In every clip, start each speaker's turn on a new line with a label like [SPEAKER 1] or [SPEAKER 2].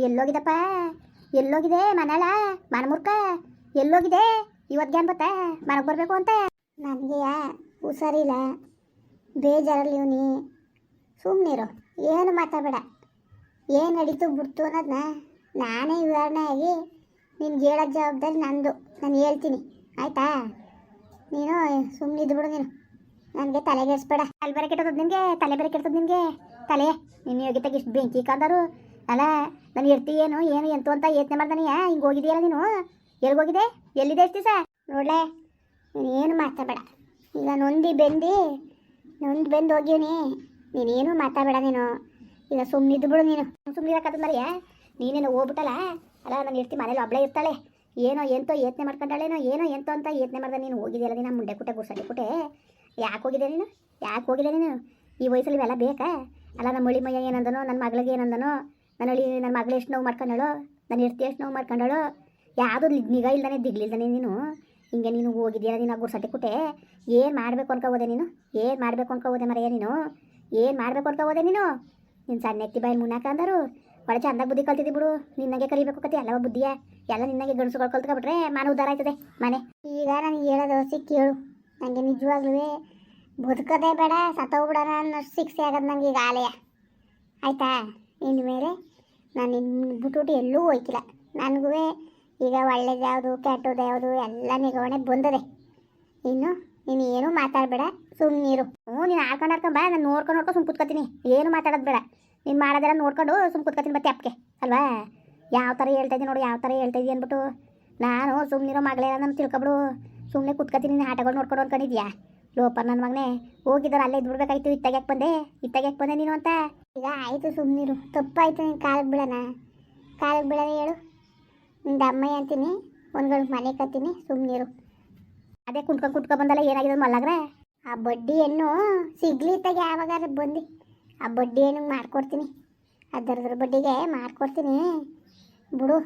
[SPEAKER 1] ಎಲ್ಲೋಗಿದಪ್ಪ? ಎಲ್ಲೋಗಿದೆ ಮನೆಳ, ಮನಮೂರ್ಖ? ಎಲ್ಲೋಗಿದೆ? ಇವತ್ತು ಗ್ಯಾನ್ ಬತ್ತ? ಮನೆಗೆ ಬರಬೇಕು ಅಂತ? ನನಗೆ ಹುಷಾರಿಲ್ಲ ಬೇಜಾರಲ್ಲಿ ಇವನಿ. ಸುಮ್ಮನಿರು ಏನು ಮಾತಾಡಬೇಡ. ಏನು ನಡೀತು ಬಿಡ್ತು ಅನ್ನೋದನ್ನ ನಾನೇ ವಿವರಣೆ ಆಗಿ ನಿನ್ಗೆ ಹೇಳೋ ಜವಾಬ್ದಾರಿ ನಂದು. ನಾನು ಹೇಳ್ತೀನಿ. ಆಯ್ತಾ? ನೀನು ಸುಮ್ಮನೆ ಬಿಡು ನೀನು. ನನಗೆ ತಲೆಗೆಡ್ಸ್ಬೇಡ ತಲೆ ಬೇರೆ ಕೆಟ್ಟದ ನಿನಗೆ, ತಲೆ ಬೇರೆ ಕೆಟ್ಟದ ನಿನಗೆ. ತಲೆ, ನಿನ್ನ ಯೋಗ್ಯತೆಗೆ ಇಷ್ಟು ಬೆಂಕಿ ಕಂದರು. ಅಲ್ಲ ನಾನು ಇರ್ತಿ ಏನು ಏನು ಎಂತು ಅಂತ ಯೋಚನೆ ಮಾಡ್ದಾನೆಯಾ ಹಿಂಗೆ ಹೋಗಿದೆಯಲ್ಲ ನೀನು? ಎಲ್ಲಿಗೋಗಿದೆ ಎಲ್ಲಿದೆ ಎಷ್ಟು ದಿವಸ? ನೋಡ್ಲೆ, ನೀನು ಏನು ಮಾತಾಡಬೇಡ. ಈಗ ನೊಂದಿ ಬೆಂದಿ, ನೊಂದು ಬೆಂದು ಹೋಗಿವ್ನಿ ನೀನೇನು ಮಾತಾಡಬೇಡ ನೀನು. ಈಗ ಸುಮ್ಮನಿದ್ದು ಬಿಡು ನೀನು. ಸುಮ್ಮನೆ ಮರಿಯಾ ಮರಿಯ? ನೀನೇನು ಹೋಗ್ಬಿಟ್ಟಲ್ಲ ಅಲ್ಲ ನಾನು ಇರ್ತಿ ಮನೇಲಿ ಒಬ್ಬಳೇ ಇರ್ತಾಳೆ. ಏನೋ ಎಂತೋ ಯೋಚನೆ ಮಾಡ್ಕೊಂಡಾಳೇನೋ, ಏನೋ ಎಂತೋ ಅಂತ ಯೋಚನೆ ಮಾಡ್ದೆ ನೀನು. ಹೋಗಿದೆಯಲ್ಲ ನೀನು ಮುಂಡೆ ಕುಟ್ಟೆ ಗುಡ್ಸಡಿ ಕುಟ್ಟೆ. ಯಾಕೆ ಹೋಗಿದೆ ನೀನು? ಯಾಕೆ ಹೋಗಿದೆ ನೀನು? ಈ ವಯಸ್ಸಲ್ಲಿ ಇವೆಲ್ಲ ಬೇಕಾ? ಅಲ್ಲ ನಮ್ಮ ಮಳಿ ಏನಂದನೋ, ನನ್ನ ಮಗಳಿಗೆ ಏನಂದನೋ ನನ್ನ ಹಳಿ ನನ್ನ ಮಗಳು ಎಷ್ಟು ನೋವು ಮಾಡ್ಕೊಂಡಳು, ನನ್ನ ಇರ್ತಿ ಎಷ್ಟು ನೋವು ಮಾಡ್ಕೊಂಡಳು, ಯಾವುದು ನಿಗ ಇಲ್ದಾನೆ ದಿಗ್ಲಿಲ್ದಾನೆ ನೀನು. ಹಿಂಗೆ ನೀನು ಹೋಗಿದ್ಯಲ್ಲ ನೀನು ಗುಡ್ಸಟ್ಟಿ ಕೊಟ್ಟೆ? ಏನು ಮಾಡಬೇಕು ಅನ್ಕೋಬೋದೆ ನೀನು? ಏನು ಮಾಡಬೇಕು ಅನ್ಕೋಬೋದೆ ಮರೆಯ ನೀನು? ಏನು ಮಾಡಬೇಕು ಅನ್ಕೋಬೋದೆ ನೀನು? ನಿನ್ನ ಸಣ್ಣ ಎತ್ತಿ ಬಾಯಿ ಮುನ್ನಾಕ ಅಂದರು. ಒಳ್ಳೆ ಚಂದಾಗ ಬುದ್ಧಿ ಕಲ್ತಿದ್ದಿ ಬಿಡು. ನಿನ್ನಗೆ ಕಲಿಬೇಕು ಕತೆ ಎಲ್ಲವ ಬುದ್ಧಿಯ? ಎಲ್ಲ ನಿನ್ನಗೆ ಗಣಸುಗಳು ಕಲ್ತ್ಕೊಬಿಟ್ರೆ ಮನೆ ಉದ್ದಾರ ಆಯ್ತದೆ, ಮನೆ. ಈಗ ನಾನು ಹೇಳೋದು ಸಿಕ್ಕೇಳು ನನಗೆ ನಿಜವಾಗ್ಲೂ ಬದುಕೋದೇ ಬೇಡ, ಸತ್ತೋಗ್ಬಿಡೋಣ ಅನ್ನೋ ಸಿಕ್ಸೆ ಆಗೋದು ನನಗೆ ಈಗ ಆಲಯ. ಆಯಿತಾ? ಇನ್ನು ಮೇಲೆ ನಾನು ನಿನ್ನ ಬಿಟ್ಬಿಟ್ಟು ಎಲ್ಲೂ ಹೋಯ್ತಿಲ್ಲ. ನನಗೂ ಈಗ ಒಳ್ಳೇದು ಯಾವುದು ಕೆಟ್ಟದ್ದು ಯಾವುದು ಎಲ್ಲ ನಿಗವಣೆ ಬಂದದೆ. ಇನ್ನು ನೀನು ಏನು ಮಾತಾಡಬೇಡ ಸುಮ್ಮನಿರು ಹ್ಞೂ, ನೀನು ಆಡ್ಕೊಂಡು ಆಡ್ಕೊಂಡು ಬಾ, ನಾನು ನೋಡ್ಕೊಂಡು ನೋಡ್ಕೊಂಡು ಸುಮ್ಮನೆ ಕುತ್ಕೋತೀನಿ. ಏನು ಮಾತಾಡೋದು ಬೇಡ. ನೀನು ಮಾಡೋದೆಲ್ಲ ನೋಡ್ಕೊಂಡು ಸುಮ್ಮನೆ ಕುತ್ಕೋತೀನಿ ಮತ್ತೆ ಅಪ್ಕೆ ಅಲ್ವಾ? ಯಾವ ಥರ ಹೇಳ್ತಾ ಇದ್ದೀನಿ ನೋಡು, ಯಾವ ಥರ ಹೇಳ್ತಾ ಇದ್ದೀನಿ ಅಂದ್ಬಿಟ್ಟು ನಾನು ಸುಮ್ಮನಿರೋ ಮಗಳೇ ನಾನು ತಿಳ್ಕೊಬಿಡು. ಸುಮ್ಮನೆ ಕುತ್ಕೋತೀನಿ, ನೀನು ಆಟಗಳು ನೋಡ್ಕೊಂಡು ಅನ್ಕೊಂಡಿದ್ಯಾ ಲೋಪ ನನ್ನ ಮಗನೇ ಹೋಗಿದ್ದಾರೆ ಅಲ್ಲೇ ಇದ್ಬಿಡ್ಬೇಕಾಯ್ತು ಇತ್ತಾಗ ಯಾಕೆ ಬಂದೆ ಇತ್ತಾಗ ಯಾಕೆ ಬಂದೆ ನೀನು ಅಂತ? ಈಗ ಆಯಿತು ಸುಮ್ಮನಿರು ತಪ್ಪಾಯ್ತು ನೀನು ಕಾಲಿಗೆ ಬಿಡೋಣ. ಕಾಲಿಗೆ ಬಿಡೋಣ ಹೇಳು. ನಿಂದು ಅಮ್ಮಯ್ಯ ಅಂತೀನಿ ಒಂದ್ಗಳು ಮನೆ ಕತ್ತೀನಿ ಸುಮ್ಮನಿರು ಅದೇ ಕುಂಟ್ಕೊಂಡು ಕುಟ್ಕೊ ಬಂದಲ್ಲ, ಏನಾಗಿದೆ ಮಲ್ಲಗ್ರೆ? ಆ ಬಡ್ಡಿ ಹೆಣ್ಣು ಸಿಗ್ಲಿ ತಗ ಯಾವಾಗಾರ ಬಂದು. ಆ ಬಡ್ಡಿ ಹೆಣ್ಣಿಗೆ ಮಾಡ್ಕೊಡ್ತೀನಿ. ಅದರದ್ರ ಬಡ್ಡಿಗೆ ಮಾಡ್ಕೊಡ್ತೀನಿ. ಬಿಡು.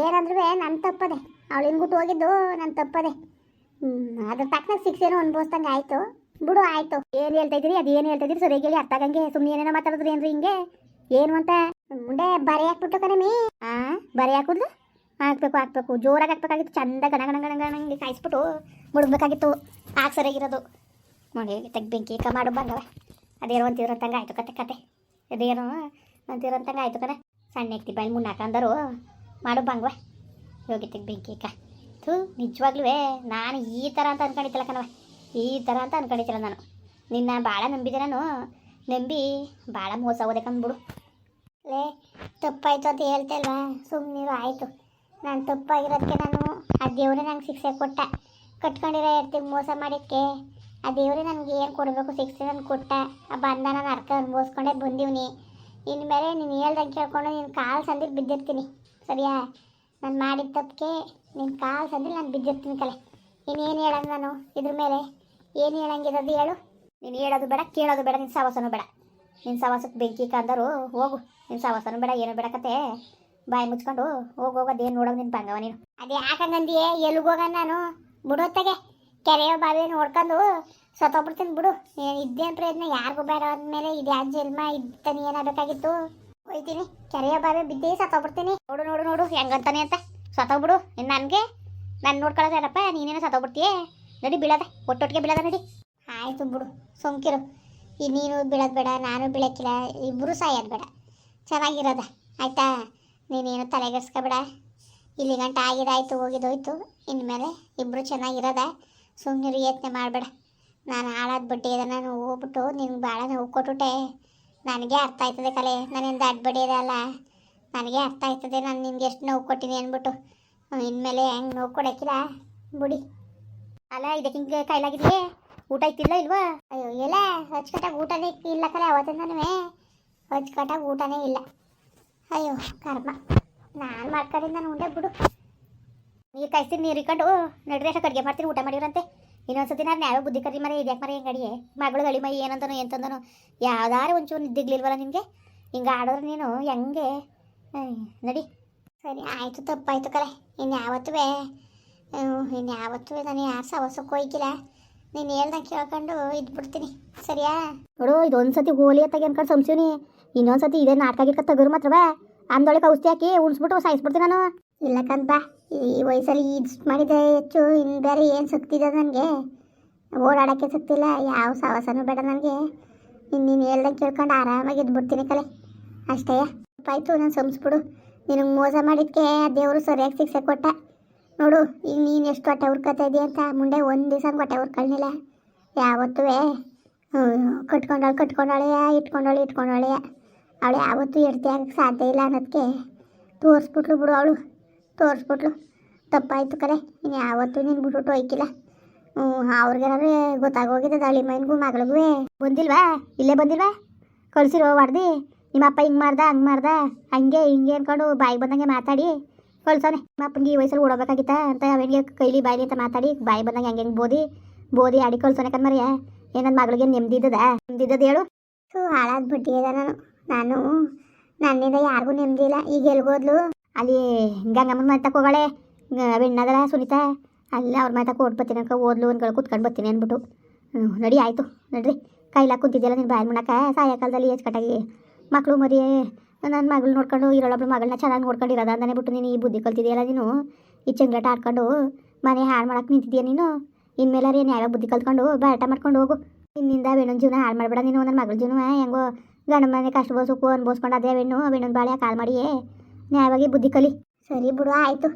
[SPEAKER 1] ಏನಂದ್ರೂ ನನ್ನ ತಪ್ಪದೆ. ಅವಳು ಬಿಟ್ಟು ಹೋಗಿದ್ದು ನನ್ನ ತಪ್ಪದೆ. ಅದ್ರ ತಕ್ಕನಾಗ ಸಿಕ್ಸೇನು ಅನ್ಭವಿಸ್ದಂಗೆ ಆಯ್ತು. ಬಿಡು, ಆಯ್ತು. ಏನು ಹೇಳ್ತಾ ಇದ್ರಿ ಅದು ಏನು ಹೇಳ್ತಾ ಇದ್ರಿ ಸರಿಯಾಗಿ ಅರ್ಥ ಆಗಂಗೆ. ಸುಮ್ಮನೆ ಏನೇನೋ ಮಾತಾಡಿದ್ರಿ ಏನ್ರಿ ಹಿಂಗೆ? ಏನು ಅಂತ? ಮುಂಡೆ ಬರೆ ಹಾಕ್ಬಿಟ್ಟು ಕಣಮಿ ಆ, ಬರೆ ಹಾಕುದು? ಹಾಕ್ಬೇಕು ಹಾಕ್ಬೇಕು. ಜೋರಾಗಿ ಹಾಕ್ಬೇಕಾಗಿತ್ತು. ಚಂದ ಗಣ ಗಣ ಗಣ ಗಣ ಹಿಂಗೆ ಕಾಯಿಸ್ಬಿಟ್ಟು ಮುಡ್ಬೇಕಾಗಿತ್ತು ಆಗ ಸರಿಯಾಗಿರೋದು. ನೋಡಿ ತೆಗ್ ಬೆಂಕಿ ಕ ಮಾಡು ಬಂದವ. ಅದೇನೋ ಅಂತಿದ್ರಂತಂಗೆ ಆಯ್ತು ಕತೆ ಕತೆ. ಅದೇನೋ ಅಂತಿರಂತಂಗೆ ಆಯ್ತು ಕಣ. ಸಣ್ಣ ಎತ್ತಿ ಬಾಯಿ ಮುನ್ನಾಕ ಮಾಡು ಬಂಗವ ಹೋಗಿ ತೆಗ್ ಬೆಂಕಿ ಕ. ಥೂ ನಿಜವಾಗ್ಲೂ ನಾನು ಈ ಥರ ಅಂತ ಅಂದ್ಕೊಂಡಿತ್ತಲ್ಲ ಕಣವ ಈ ಥರ ಅಂತ ಅನ್ಕೊಂಡಿದ್ದಿಲ್ಲ ನಾನು. ನಿನ್ನ ಭಾಳ ನಂಬಿದೆ ನಾನು ನಂಬಿ ಭಾಳ ಮೋಸ ಹೋದೆ ಕಂದ್ಬಿಡು ಲೇ, ತಪ್ಪಾಯ್ತು ಅಂತ ಹೇಳ್ತಾ ಇಲ್ವಾ ಸುಮ್ಮನಿರು ಆಯಿತು. ನಾನು ತಪ್ಪಾಗಿರೋದಕ್ಕೆ ನಾನು ಆ ದೇವರೇ ನಂಗೆ ಶಿಕ್ಷೆ ಕೊಟ್ಟ. ಕಟ್ಕೊಂಡಿರೋ ಇರ್ತೀವಿ ಮೋಸ ಮಾಡೋಕ್ಕೆ ಆ ದೇವರೇ ನನಗೆ ಏನು ಕೊಡಬೇಕು ಶಿಕ್ಷೆ ನಾನು ಕೊಟ್ಟ. ಆ ಬಂದ ನಾನು ಅರ್ಥ ಅನುಭವಿಸ್ಕೊಂಡೇ ಬಂದೀವ್ನಿ. ಇನ್ಮೇಲೆ ನೀನು ಹೇಳ್ದಂಗೆ ಕೇಳ್ಕೊಂಡು ನಿನ್ನ ಕಾಲು ಸಂದಿಲ್ ಬಿದ್ದಿರ್ತೀನಿ. ಸರಿಯಾ? ನಾನು ಮಾಡಿದ ತಪ್ಪಿಗೆ ನಿನ್ನ ಕಾಲು ಸಂದಿಲ್ ನಾನು ಬಿದ್ದಿರ್ತೀನಿ ಕಲೆ. ಇನ್ನೇನು ಹೇಳಂಗ ನಾನು? ಇದ್ರ ಮೇಲೆ ಏನು ಹೇಳಂಗಿರೋದು ಹೇಳು. ನೀನು ಹೇಳೋದು ಬೇಡ, ಕೇಳೋದು ಬೇಡ ನಿನ್ನ ಸವಾಸನೂ ಬೇಡ. ನಿನ್ನ ಸವಾಸಕ್ಕೆ ಬೆಂಕಿ ಕಂದರು, ಹೋಗು. ನಿನ್ನ ಸವಾಸನೂ ಬೇಡ, ಏನು ಬೇಡ ಕತೆ. ಬಾಯಿ ಮುಚ್ಕೊಂಡು ಹೋಗಿ ಏನು ನೋಡೋದು ನಿನ್ನ ಬಂಗವ ನೀನು. ಅದೇ ಯಾಕಂಗಂದಿಯೇ ಹೋಗ ನಾನು? ಬಿಡೋತ್ತಾಗೆ ಕೆರೆಯೋ ಬಾವಿ ನೋಡ್ಕೊಂಡು ಸತ್ತೋಗ್ಬಿಡ್ತೀನಿ ಬಿಡು. ಇದ್ದೇನು ಪ್ರಯತ್ನ ಯಾರಿಗೂ ಬೇಡ ಅಂದಮೇಲೆ ಇದು ಯಾವ ಜನ್ಮ ಇದ್ದಾನೆ ಏನಾಗಬೇಕಾಗಿತ್ತು? ಹೋಯ್ತೀನಿ. ಕೆರೆಯ ಬಾವಿ ಬಿದ್ದೇ ಸತ್ತೋಗ್ಬಿಡ್ತೀನಿ. ನೋಡು ನೋಡು ನೋಡು, ಹೆಂಗಂತಾನೆ ಅಂತ. ಸತ್ತೋಗ್ಬಿಡು. ಇನ್ನು ನನಗೆ ನಾನು ನೋಡ್ಕೊಳ್ಳೋದೇನಪ್ಪ ನೀನೇನು ಸತ್ತೋಗ್ಬಿಡ್ತೀಯೇ? ನಡಿ ಬೀಳದ ಒಟ್ಟೊಟ್ಟಿಗೆ ಬೀಳದ ನಡಿ. ಆಯ್ತು ಬಿಡು, ಸೋಂಕಿರು. ಈ ನೀನು ಬೀಳೋದು ಬೇಡ, ನಾನು ಬೀಳಕ್ಕಿಲ್ಲ ಇಬ್ಬರು ಸಾಯೋದು ಬೇಡ. ಚೆನ್ನಾಗಿರೋದ, ಆಯ್ತಾ? ನೀನೇನು ತಲೆಗೆಡ್ಸ್ಕೊಬೇಡ. ಇಲ್ಲಿ ಗಂಟ ಆಗಿದಾಯ್ತು, ಹೋಗಿದೋಯ್ತು. ಇನ್ಮೇಲೆ ಇಬ್ಬರು ಚೆನ್ನಾಗಿರೋದ ಸುಮ್ಮನೆ ಯತ್ನೆ ಮಾಡಬೇಡ. ನಾನು ಹಾಳಾದ ಬಡ್ಡಿ ಇದೆ ನಾನು ಹೋಗ್ಬಿಟ್ಟು ನಿನ್ಗೆ ಭಾಳ ನೋವು ಕೊಟ್ಬಿಟ್ಟೆ ನನಗೆ ಅರ್ಥ ಆಯ್ತದೆ ಕಲೆ, ನನ್ನಿಂದ ಅಡ್ಬಡಿ ಅಲ್ಲ? ನನಗೆ ಅರ್ಥ ಆಯ್ತದೆ, ನಾನು ನಿನ್ಗೆ ಎಷ್ಟು ನೋವು ಕೊಟ್ಟಿನಿ ಅಂದ್ಬಿಟ್ಟು. ಇನ್ಮೇಲೆ ಹೆಂಗೆ ನೋವು ಬುಡಿ ಬಿಡಿ. ಅಲ್ಲ, ಇದಕ್ಕೆ ಹಿಂಗೆ ಕೈಲಾಗಿದೆಯೇ? ಊಟ ಇತ್ತಿಲ್ಲ ಇಲ್ವಾ? ಅಯ್ಯೋ, ಎಲ್ಲ ಅಚ್ಚುಕಟ್ಟಾಗಿ ಊಟನೇ ಇಲ್ಲ ಕಲೆ ಅವತ್ತಿಂದನೂ ಅಚ್ಚುಕಟ್ಟಾಗಿ ಊಟನೇ ಇಲ್ಲ. ಅಯ್ಯೋ, ಕರ್ಮ. ನಾನು ಮಾಡ್ಕೊಂಡಿದ್ದು ನಾನು ಉಂಡೆ, ಬಿಡು. ನೀರು ಕಾಯಿಸ್ತೀನಿ, ನೀರು ಇಕ್ಕೊಂಡು ನಡ್ರಿ ಅಷ್ಟು ಅಡುಗೆ ಮಾಡ್ತೀನಿ, ಊಟ ಮಾಡಿರಂತೆ ಇನ್ನೊಂದ್ಸತಿ ನಾನು ಯಾವ ಬುದ್ಧಿ ಕರಿ ಮರ, ಇದ್ಯಾಕೆ ಮರಿ ಹೆಂಗೆ ಅಡಿಗೆ? ಮಗಳು ಗಳಿ ಮೈ ಏನಂತನೋ ಎಂತಂದನೋ ಯಾವ್ದಾರು ಒಂಚೂರು ನಿದ್ದಿಗ್ಲಿಲ್ವಲ್ಲ ನಿಮಗೆ ಹಿಂಗೆ ಆಡೋರು ನೀನು, ಹೆಂಗೆ? ನಡಿ. ಸರಿ, ಆಯಿತು ತಪ್ಪಾಯಿತು ಕಲೆ ಇನ್ನು ಯಾವತ್ತೂ ಇನ್ನು ಯಾವತ್ತೂ ನಾನು ಯಾರು ಸವಸಕ್ಕೆ ಹೋಯ್ಕಿಲ್ಲ ನೀನು ಹೇಳ್ದಂಗೆ ಕೇಳ್ಕೊಂಡು ಇದ್ಬಿಡ್ತೀನಿ. ಸರಿಯಾ? ನೋಡು ಇದು ಒಂದ್ಸತಿ ಹೋಲಿ ಅತ್ತಾಗೆ ಅನ್ಕೊಂಡು ಸಂಶೀನಿ ಇನ್ನೊಂದ್ಸತಿ ಇದೇ ನಾಟಕ ಗಿಟ್ಕ ಮಾತ್ರ ಬಾ. ಅಂದೊಳಗೆ ಔಷಧಿ ಹಾಕಿ ಉಳಿಸ್ಬಿಟ್ಟು ಸಾಯಿಸ್ಬಿಡ್ತೀನಿ ನಾನು. ಇಲ್ಲ ಬಾ. ಈ ವಯಸ್ಸಲ್ಲಿ ಇದು ಮಾಡಿದೆ ಹೆಚ್ಚು ಇನ್ನು ಬೇರೆ ಏನು ಶಕ್ತಿದೆ ನನಗೆ? ಓಡಾಡೋಕ್ಕೆ ಸಕ್ತಿಲ್ಲ ಯಾವ ಸಾಹಸನೂ ಬೇಡ ನನಗೆ. ಇನ್ನು ನೀನು ಹೇಳ್ದಂಗೆ ಕೇಳ್ಕೊಂಡು ಆರಾಮಾಗಿ ಇದ್ಬಿಡ್ತೀನಿ ಕಲೆ ಅಷ್ಟೇ. ಆಯಿತು ನಾನು ಸಂಸ್ಬಿಡು. ನಿನಗೆ ಮೋಸ ಮಾಡಿದ್ಕೆ ದೇವರು ಸರಿಯಾಗಿ ಶಿಕ್ಷೆ ಕೊಟ್ಟ. ನೋಡು, ಈಗ ನೀನು ಎಷ್ಟು ಹೊಟ್ಟೆ ಹುರ್ಕತಾ ಇದೀಯ ಅಂತ. ಮುಂದೆ ಒಂದು ದಿವಸ ಹೊಟ್ಟೆ ಹುರ್ಕೊಳ್ಳಿಲ್ಲ ಯಾವತ್ತೂ ಕಟ್ಕೊಂಡಳು ಕಟ್ಕೊಂಡಳೆಯ ಇಟ್ಕೊಂಡಾಳೆ ಇಟ್ಕೊಂಡಳೆಯ ಅವಳು ಯಾವತ್ತೂ ಎಡ್ತಿ ಆಗಕ್ಕೆ ಸಾಧ್ಯ ಇಲ್ಲ ಅನ್ನೋದಕ್ಕೆ ತೋರಿಸ್ಬಿಟ್ಲು ಬಿಡು ಅವಳು. ತೋರಿಸ್ಬಿಟ್ಲು. ತಪ್ಪಾಯ್ತು ಕರೆ. ಇನ್ನು ಯಾವತ್ತೂ ನೀನು ಬಿಟ್ಬಿಟ್ಟು ಹೋಯ್ಕಿಲ್ಲ. ಹ್ಞೂ ಅವ್ರಿಗೇನಾದ್ರೆ ಗೊತ್ತಾಗೋಗಿದೆ ದಳಿ ಮೈನ್ಗೂ ಮಗಳಿಗೂ ಬಂದಿಲ್ವಾ? ಇಲ್ಲೇ ಬಂದಿಲ್ವಾ? ಕಳಿಸಿರೋ ಹೊಡ್ದು ನಿಮ್ಮ ಅಪ್ಪ ಹಿಂಗೆ ಮಾಡ್ದ ಹಂಗೆ ಮಾಡ್ದ? ಹಂಗೆ ಹಿಂಗೆ ಅನ್ಕೊಂಡು ಬಾಯಿಗೆ ಬಂದಂಗೆ ಮಾತಾಡಿ. ಕಳ್ಸೋನೆ ನಿಮ್ಮಪ್ಪನಿಗೆ ಈ ವಯಸ್ಸಲ್ಲಿ ಓಡೋಬೇಕಾಗಿತ್ತ? ಅಂತ ಅವನಿಗೆ ಕೈಲಿ ಬಾಯಿಲಿ ಅಂತ ಮಾತಾಡಿ ಬಾಯಿ ಬಂದಂಗೆ ಹಂಗೆ ಹೆಂಗೆ ಬೋದಿ ಬೋದಿ ಆಡಿ ಕಳ್ಸೋನೆ ಕಣ್ಮರಿಯ ಏನನ್ನ ಮಗಳಿಗೆ ನೆಮ್ಮದಿದ್ದದ ನೆಮ್ಮದಿದ್ದದ ಹೇಳು. ಸೊ ಹಾಳಾದ ಅದ ನಾನು. ನಾನು ನನ್ನಿಂದ ಯಾರಿಗೂ ನೆಮ್ಮದಿ ಇಲ್ಲ. ಈಗ ಎಲ್ಗೋದ್ಲು? ಅಲ್ಲಿ ಗಂಗಮ್ಮನ ಮನೆ ತಕ ಹೋಗಳೆ. ಬೆಣ್ಣದಲ್ಲ ಸುನೀತಾ. ಅಲ್ಲ ಅವ್ರ ಮನೆ ತಕ ಓಡ್ಬತ್ತೀನಿ ಅನ್ಕೊ ಓದ್ಲು ಅನ್ಕೊಳ್ಳಿ ಕುತ್ಕೊಂಡು ಬರ್ತೀನಿ ಅಂದ್ಬಿಟ್ಟು ಹ್ಞೂ ನಡಿ ಆಯಿತು. ನಡ್ರಿ. ಕೈಲಾಗ ಕುಂತಿದ್ದೆಲ್ಲ ನೀನು ಬಾಯಿ ಮುಣಕ ಸಾಯಂಕಾಲದಲ್ಲಿ ಕಟ್ಟಾಗಿ ಮಕ್ಕಳು ಮರಿ ನನ್ನ ಮಗಳು ನೋಡ್ಕೊಂಡು ಇರೋಳೊಬ್ಳು ಮಗಳನ್ನ ಚೆನ್ನಾಗಿ ನೋಡ್ಕೊಂಡಿರೋದ ಅಂದನೆ ಬಿಟ್ಟು ನೀನು ಈ ಬುದ್ಧಿ ಕಲ್ತಿದ್ಯಲ್ಲ ನೀನು? ಈ ಚಂಗ್ಲಾಟ ಆಡ್ಕೊಂಡು ಮನೆ ಹಾಳು ಮಾಡಕ್ಕೆ ನಿಂತಿದ್ದೀಯ ನೀನು? ಇನ್ಮೇಲಾರ ಏನು ಯಾವ್ಯಾವ ಬುದ್ಧಿ ಕಲ್ತ್ಕೊಂಡು ಬಾಟ ಮಾಡ್ಕೊಂಡು ಹೋಗು. ಇನ್ನಿಂದ ವೇಣುನ ಜೀವನ ಹಾಳು ಮಾಡಬೇಡ ನೀನು ನನ್ನ ಮಗಳ ಜೀವನ ಹೆಂಗೋ ಗಂಡ ಮನೆ ಕಷ್ಟ ಬೋಸಕ್ಕೂ ಅನ್ಬೋಸ್ಕೊಂಡು ಅದೇ ವೇಣು, ವೇಣುನ ಬಾಳೆ ಕಾಲ್ ಮಾಡಿಯೇ. ನ್ಯಾಯವಾಗಿ ಬುದ್ಧಿ ಕಲಿ. ಸರಿ ಬಿಡು, ಆಯಿತು.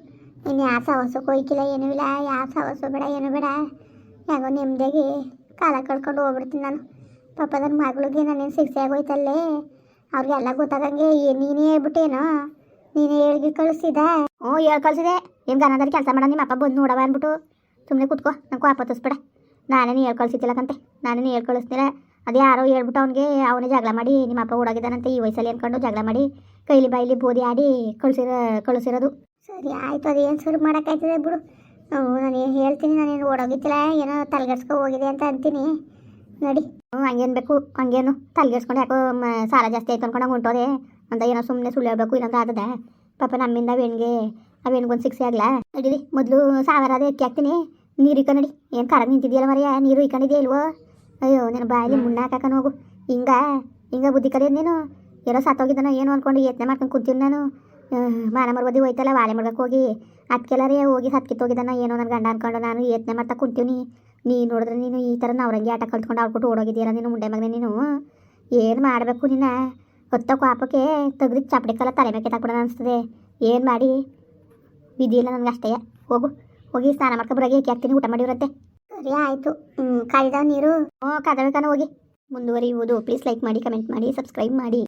[SPEAKER 1] ಇನ್ನು ಯಾವ ಸವಸಕ್ಕೂ ಹೋಯ್ಕಿಲ್ಲ ಏನೂ ಇಲ್ಲ ಯಾವ ಸವಸು ಬೇಡ ಏನು ಬೇಡ. ಹೆಂಗೋ ನೆಮ್ಮದಿಯಾಗಿ ಕಾಲ ಕಳ್ಕೊಂಡು ಹೋಗ್ಬಿಡ್ತೀನಿ ನಾನು. ಪಾಪ ನನ್ನ ಮಗಳಿಗೆ ನಾನೇನು ಶಿಕ್ಷೆ ಆಗೋಯ್ತಲ್ಲೇ. ಅವ್ರಿಗೆಲ್ಲ ಗೊತ್ತಾಗಂಗೆ ಏ- ನೀನೇ ಹೇಳ್ಬಿಟ್ಟೇನು? ನೀನೇ ಹೇಳಿ ಕಳಿಸಿದ. ಹ್ಞೂ ಹೇಳಿ ಕಳಿಸಿದೆ. ಏನು ಗನದಲ್ಲಿ ಕೆಲಸ ಮಾಡೋ ನಿಮ್ಮ ಅಪ್ಪ ಬಂದು ನೋಡವ ಅಂದ್ಬಿಟ್ಟು ಸುಮ್ಮನೆ ಕೂತ್ಕೋ ನಂಗೆ ಕೋಪ ತೋರಿಸ್ಬೇಡ. ನಾನೇನು ಹೇಳ್ ಕಳಿಸಿದ್ದಿಲ್ಲಕಂತೆ ನಾನೇನು ಹೇಳಿ ಕಳಿಸ್ತಿಲ್ಲ ಅದೇ ಯಾರೋ ಹೇಳ್ಬಿಟ್ಟು ಅವ್ನಿಗೆ ಅವನೇ ಜಗಳ ಮಾಡಿ ನಿಮ್ಮ ಅಪ್ಪ ಓಡಾಗಿದ್ದಾನಂತೆ ಈ ವಯಸ್ಸಲ್ಲಿ ಅಂದ್ಕೊಂಡು ಜಗಳ ಮಾಡಿ ಕೈಲಿ ಬಾಯಿಲಿ ಬೋದಿ ಆಡಿ ಕಳಿಸಿರೋ ಕಳಿಸಿರೋದು. ಸರಿ ಆಯಿತು ಅದೇನು ಶುರು ಮಾಡೋಕ್ಕಾಯ್ತದೆ ಬಿಡು. ನಾನು ಹೇಳ್ತೀನಿ ನಾನೇನು ಓಡೋಗಿತ್ತಿಲ್ಲ ಏನೋ ತಲೆಗೆಡ್ಸ್ಕೊ ಹೋಗಿದೆ ಅಂತ ಅಂತೀನಿ. ನಡಿ. ಹ್ಞೂ ಹಂಗೇನು ಬೇಕು ಹಂಗೇನು. ತಲೆಗೆಡ್ಸ್ಕೊಂಡು ಯಾಕೋ ಮ- ಸಾಲ ಜಾಸ್ತಿ ಆಯ್ತು ಅನ್ಕೊಂಡು ಹೊಂಟೋದೆ. ಅಂತ ಏನೋ ಸುಮ್ಮನೆ ಸುಳ್ಳು ಹೇಳ್ಬೇಕು ಇನ್ನೊಂದು ಆದದ ಪಾಪ ನಮ್ಮಿಂದ ವೇಣ್ಗೆ ಆ ವೇಣ್ಗೊಂದು ಶಿಕ್ಷೆ ಆಗ್ಲಾ? ನಡೀರಿ ಮೊದಲು ಸಾವಿರ ಅದೇ ಎತ್ತಿ ಹಾಕ್ತೀನಿ. ನೀರು ಇಕ್ಕ ನಡಿ. ಏನು ಕರ ನಿಂತಿದ್ಯಲ್ಲ ಮರಿಯ? ನೀರು ಇಕ್ಕೊಂಡಿದ್ಯಾ ಇಲ್ವೋ? ಅಯ್ಯೋ ನಿನ್ನ ಬಾಯಲ್ಲಿ ಮುಣ್ಣ ಹಾಕಕೊಂಡು ಹೋಗು. ಹಿಂಗ ಹಿಂಗ ಬುದ್ಧಿ ಕಲಿಯೋದು ನೀನು? ಏನೋ ಸತ್ತೋಗಿದ್ದಾನೋ ಏನು ಅನ್ಕೊಂಡು ಯತ್ನ ಮಾಡ್ಕೊಂಡು ಕೂತೀನಿ ನಾನು. ಮಾನ ಮರ್ಬದಿ ಹೋಯ್ತಲ್ಲ ವಾಳೆ ಮಾಡ್ಬೇಕು ಹೋಗಿ. ಅದಕ್ಕೆಲ್ಲರೇ ಹೋಗಿ ಸತ್ಕಿತ್ತೋಗಿದ್ದಾನ ಏನೋ ನನ್ನ ಗಂಡ ಅನ್ಕೊಂಡು ನಾನು ಯತ್ನ ಮಾಡ್ತಾ ಕುಂತೀವಿ ನೀ ನೋಡಿದ್ರೆ ನೀನು ಈ ಥರ ನವರಂಗಿ ಆಟ ಕಲ್ತ್ಕೊಂಡು ಆಡ್ಬಿಟ್ಟು ಓಡೋಗಿದ್ದೀರ ನೀನು ಮುಂಡೆ ಮಗನೇ ನೀನು? ಏನು ಮಾಡಬೇಕು ನಿನ್ನ? ಹೊತ್ತ ಕಾಪಕ್ಕೆ ತೆಗ್ದು ಚಾಪಡಿ ಕಲ್ಲ ತಲೆ ಮೇಲೆ ಕೆತ್ತಾಕ್ಬಿಡೋಣ ಅನಿಸ್ತದೆ. ಏನು ಮಾಡಿ? ವಿಧಿಯಿಲ್ಲ ನನಗೆ ಅಷ್ಟೇ. ಹೋಗು. ಹೋಗಿ ಸ್ನಾನ ಮಾಡ್ಕೊ ಬರೋಗಿ ಏಕೆ ಹಾಕ್ತೀನಿ? ಊಟ ಮಾಡಿವ್ರಂತೆ ಸರಿ, ಆಯಿತು. ಕಾಯ್ದಾವ ನೀರು? ಹ್ಞೂ ಕಾದಬೇಕನ ಹೋಗಿ. ಮುಂದುವರಿಯುವುದು. ಪ್ಲೀಸ್ ಲೈಕ್ ಮಾಡಿ ಕಮೆಂಟ್ ಮಾಡಿ ಸಬ್ಸ್ಕ್ರೈಬ್ ಮಾಡಿ.